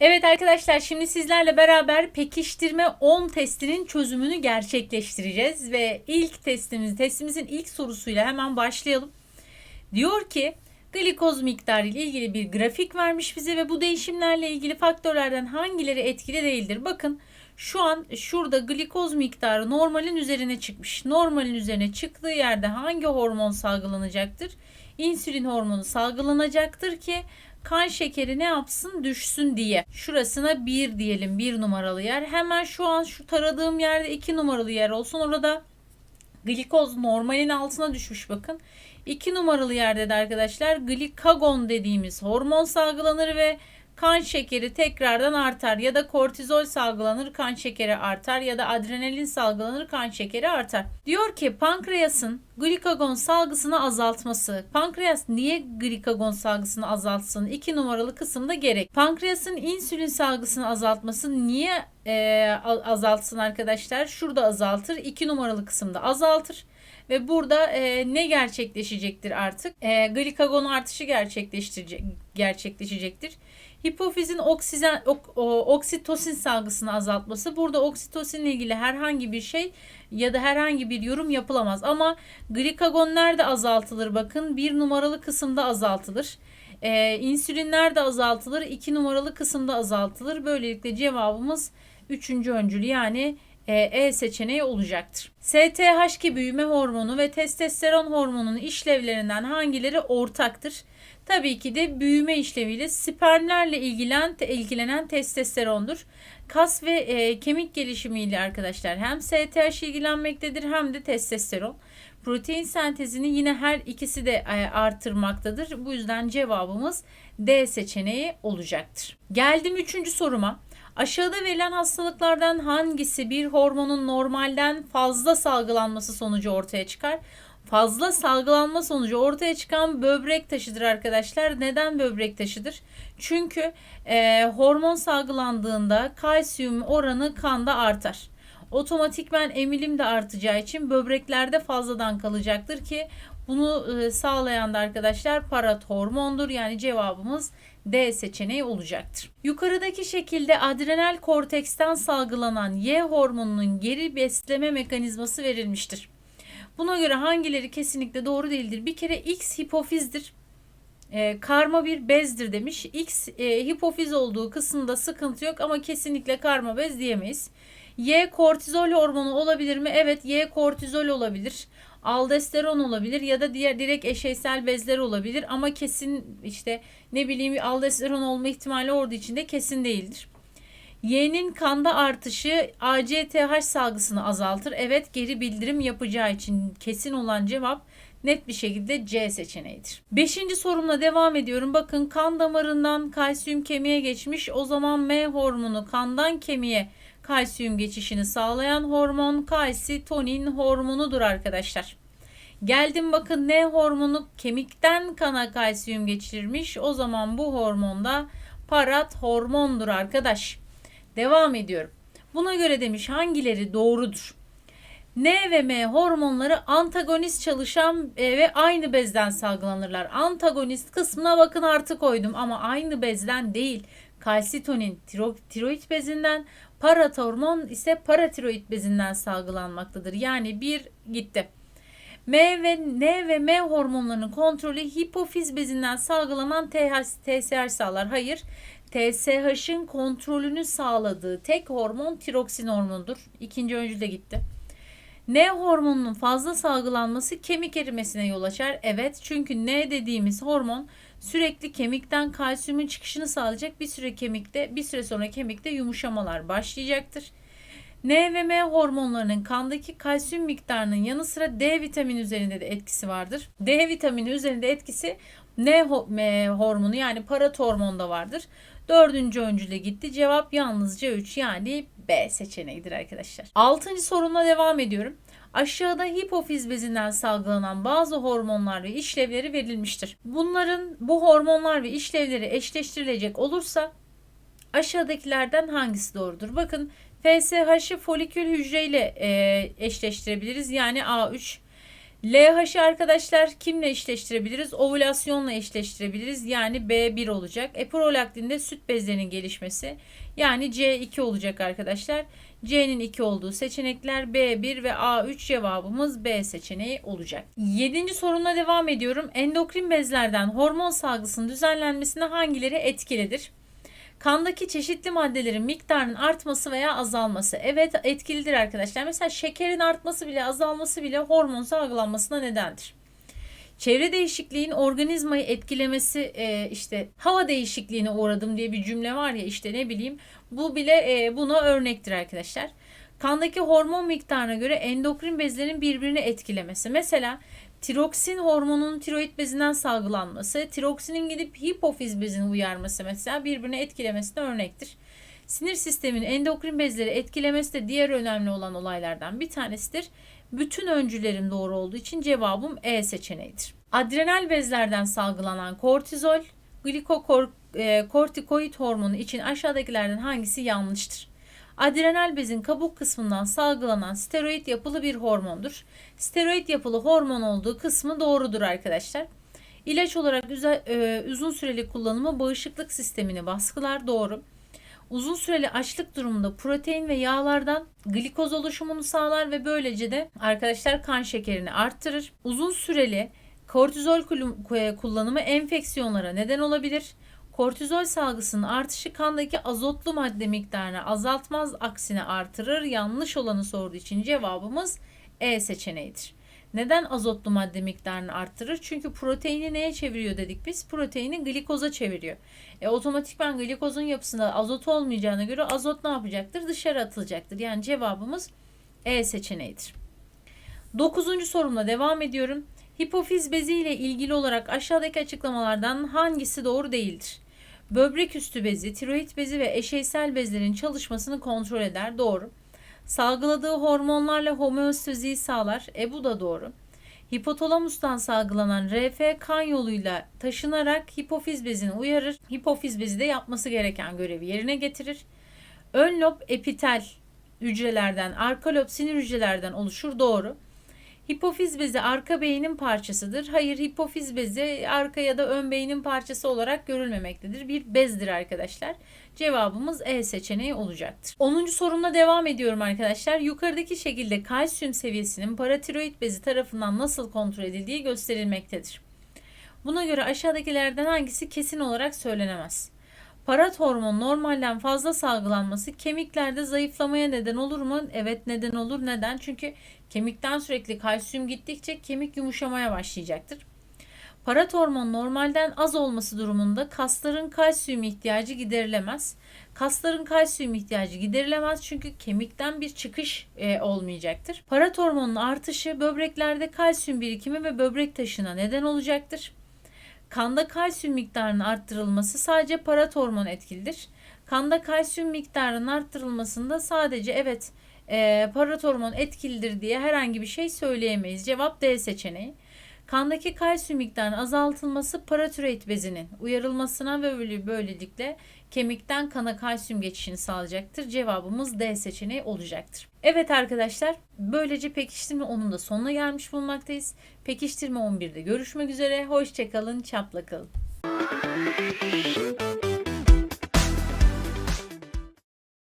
Evet arkadaşlar şimdi sizlerle beraber pekiştirme 10 testinin çözümünü gerçekleştireceğiz ve ilk testimiz testimizin ilk sorusuyla hemen başlayalım. Diyor ki glikoz miktarı ile ilgili bir grafik vermiş bize ve bu değişimlerle ilgili faktörlerden hangileri etkili değildir? Bakın şu an şurada glikoz miktarı normalin üzerine çıkmış. Normalin üzerine çıktığı yerde hangi hormon salgılanacaktır? İnsülin hormonu salgılanacaktır ki kan şekeri ne yapsın düşsün diye. Şurasına 1 diyelim 1 numaralı yer. Hemen şu an şu taradığım yerde 2 numaralı yer olsun. Orada glikoz normalin altına düşmüş bakın. 2 numaralı yerde de arkadaşlar glikagon dediğimiz hormon salgılanır ve kan şekeri tekrardan artar ya da kortizol salgılanır kan şekeri artar ya da adrenalin salgılanır kan şekeri artar. Diyor ki pankreasın glikagon salgısını azaltması. Pankreas niye glikagon salgısını azaltsın? 2 numaralı kısımda gerek. Pankreasın insülin salgısını azaltması niye e, azaltsın arkadaşlar? Şurada azaltır. 2 numaralı kısımda azaltır. Ve burada e, ne gerçekleşecektir artık? E, glikagon artışı gerçekleştirecek, gerçekleşecektir. Hipofizin oksijen, ok, oksitosin salgısını azaltması. Burada oksitosin ile ilgili herhangi bir şey ya da herhangi bir yorum yapılamaz. Ama glikagon nerede azaltılır? Bakın bir numaralı kısımda azaltılır. Ee, insülin nerede azaltılır? 2 numaralı kısımda azaltılır. Böylelikle cevabımız 3. öncül yani e seçeneği olacaktır. STH2 büyüme hormonu ve testosteron hormonunun işlevlerinden hangileri ortaktır? Tabii ki de büyüme işleviyle spermlerle ilgilen, ilgilenen testosterondur. Kas ve e, kemik gelişimiyle arkadaşlar hem STH ilgilenmektedir hem de testosteron. Protein sentezini yine her ikisi de e, artırmaktadır. Bu yüzden cevabımız D seçeneği olacaktır. Geldim üçüncü soruma. Aşağıda verilen hastalıklardan hangisi bir hormonun normalden fazla salgılanması sonucu ortaya çıkar? Fazla salgılanma sonucu ortaya çıkan böbrek taşıdır arkadaşlar. Neden böbrek taşıdır? Çünkü e, hormon salgılandığında kalsiyum oranı kanda artar. Otomatikmen emilim de artacağı için böbreklerde fazladan kalacaktır ki bunu e, sağlayan da arkadaşlar parat hormondur. Yani cevabımız D seçeneği olacaktır. Yukarıdaki şekilde adrenal korteksten salgılanan Y hormonunun geri besleme mekanizması verilmiştir. Buna göre hangileri kesinlikle doğru değildir? Bir kere X hipofizdir. E, karma bir bezdir demiş. X e, hipofiz olduğu kısımda sıkıntı yok ama kesinlikle karma bez diyemeyiz. Y kortizol hormonu olabilir mi? Evet Y kortizol olabilir. Aldosteron olabilir ya da diğer direkt eşeysel bezler olabilir ama kesin işte ne bileyim bir aldosteron olma ihtimali orada içinde kesin değildir. Y'nin kanda artışı ACTH salgısını azaltır. Evet geri bildirim yapacağı için kesin olan cevap net bir şekilde C seçeneğidir. Beşinci sorumla devam ediyorum. Bakın kan damarından kalsiyum kemiğe geçmiş. O zaman M hormonu kandan kemiğe kalsiyum geçişini sağlayan hormon kalsitonin hormonudur arkadaşlar. Geldim bakın N hormonu kemikten kana kalsiyum geçirmiş. O zaman bu hormonda parat hormondur arkadaş. Devam ediyorum. Buna göre demiş hangileri doğrudur? N ve M hormonları antagonist çalışan e, ve aynı bezden salgılanırlar. Antagonist kısmına bakın artı koydum ama aynı bezden değil. Kalsitonin tiro, tiroid bezinden, paratormon ise paratiroid bezinden salgılanmaktadır. Yani bir gitti. M ve N ve M hormonlarının kontrolü hipofiz bezinden salgılanan TSH sağlar. Hayır. TSH'ın kontrolünü sağladığı tek hormon tiroksin hormonudur. İkinci öncü de gitti. N hormonunun fazla salgılanması kemik erimesine yol açar. Evet çünkü N dediğimiz hormon sürekli kemikten kalsiyumun çıkışını sağlayacak. Bir süre kemikte bir süre sonra kemikte yumuşamalar başlayacaktır. N ve M hormonlarının kandaki kalsiyum miktarının yanı sıra D vitamini üzerinde de etkisi vardır. D vitamini üzerinde etkisi N hormonu yani parat hormonda vardır. Dördüncü öncüle gitti. Cevap yalnızca 3 yani B seçeneğidir arkadaşlar. Altıncı sorumla devam ediyorum. Aşağıda hipofiz bezinden salgılanan bazı hormonlar ve işlevleri verilmiştir. Bunların bu hormonlar ve işlevleri eşleştirilecek olursa aşağıdakilerden hangisi doğrudur? Bakın FSH'ı folikül hücreyle e, eşleştirebiliriz. Yani A3. LH'ı arkadaşlar kimle eşleştirebiliriz? Ovülasyonla eşleştirebiliriz. Yani B1 olacak. Eprolaktinde süt bezlerinin gelişmesi. Yani C2 olacak arkadaşlar. C'nin 2 olduğu seçenekler B1 ve A3 cevabımız B seçeneği olacak. 7. sorumla devam ediyorum. Endokrin bezlerden hormon salgısının düzenlenmesine hangileri etkilidir? Kandaki çeşitli maddelerin miktarının artması veya azalması. Evet etkilidir arkadaşlar. Mesela şekerin artması bile azalması bile hormon salgılanmasına nedendir. Çevre değişikliğin organizmayı etkilemesi e, işte hava değişikliğine uğradım diye bir cümle var ya işte ne bileyim bu bile e, buna örnektir arkadaşlar. Kandaki hormon miktarına göre endokrin bezlerin birbirini etkilemesi. Mesela tiroksin hormonunun tiroid bezinden salgılanması, tiroksinin gidip hipofiz bezini uyarması mesela birbirine etkilemesine örnektir. Sinir sisteminin endokrin bezleri etkilemesi de diğer önemli olan olaylardan bir tanesidir. Bütün öncülerim doğru olduğu için cevabım E seçeneğidir. Adrenal bezlerden salgılanan kortizol, glikokortikoid hormonu için aşağıdakilerden hangisi yanlıştır? Adrenal bezin kabuk kısmından salgılanan steroid yapılı bir hormondur. Steroid yapılı hormon olduğu kısmı doğrudur arkadaşlar. İlaç olarak e, uzun süreli kullanımı bağışıklık sistemini baskılar doğru. Uzun süreli açlık durumunda protein ve yağlardan glikoz oluşumunu sağlar ve böylece de arkadaşlar kan şekerini arttırır. Uzun süreli kortizol kullanımı enfeksiyonlara neden olabilir. Kortizol salgısının artışı kandaki azotlu madde miktarını azaltmaz aksine artırır. Yanlış olanı sorduğu için cevabımız E seçeneğidir. Neden azotlu madde miktarını arttırır? Çünkü proteini neye çeviriyor dedik biz? Proteini glikoza çeviriyor. E, otomatikman glikozun yapısında azot olmayacağına göre azot ne yapacaktır? Dışarı atılacaktır. Yani cevabımız E seçeneğidir. Dokuzuncu sorumla devam ediyorum. Hipofiz bezi ile ilgili olarak aşağıdaki açıklamalardan hangisi doğru değildir? Böbrek üstü bezi, tiroid bezi ve eşeysel bezlerin çalışmasını kontrol eder. Doğru. Salgıladığı hormonlarla homeostaziyi sağlar. E bu da doğru. Hipotalamustan salgılanan RF kan yoluyla taşınarak hipofiz bezini uyarır. Hipofiz bezi de yapması gereken görevi yerine getirir. Ön lob epitel hücrelerden, arka lob sinir hücrelerden oluşur. Doğru. Hipofiz bezi arka beynin parçasıdır. Hayır hipofiz bezi arka ya da ön beynin parçası olarak görülmemektedir. Bir bezdir arkadaşlar. Cevabımız E seçeneği olacaktır. 10. sorumla devam ediyorum arkadaşlar. Yukarıdaki şekilde kalsiyum seviyesinin paratiroid bezi tarafından nasıl kontrol edildiği gösterilmektedir. Buna göre aşağıdakilerden hangisi kesin olarak söylenemez? Parat hormon normalden fazla salgılanması kemiklerde zayıflamaya neden olur mu? Evet neden olur. Neden? Çünkü kemikten sürekli kalsiyum gittikçe kemik yumuşamaya başlayacaktır. Parat hormon normalden az olması durumunda kasların kalsiyum ihtiyacı giderilemez. Kasların kalsiyum ihtiyacı giderilemez çünkü kemikten bir çıkış e, olmayacaktır. Parat hormonun artışı böbreklerde kalsiyum birikimi ve böbrek taşına neden olacaktır. Kanda kalsiyum miktarının arttırılması sadece parat hormon etkilidir. Kanda kalsiyum miktarının arttırılmasında sadece evet e, parat hormon etkilidir diye herhangi bir şey söyleyemeyiz. Cevap D seçeneği. Kandaki kalsiyum miktarının azaltılması paratiroid bezinin uyarılmasına ve böylelikle kemikten kana kalsiyum geçişini sağlayacaktır. Cevabımız D seçeneği olacaktır. Evet arkadaşlar böylece pekiştirme 10'un da sonuna gelmiş bulunmaktayız. Pekiştirme 11'de görüşmek üzere. Hoşçakalın, çapla kalın.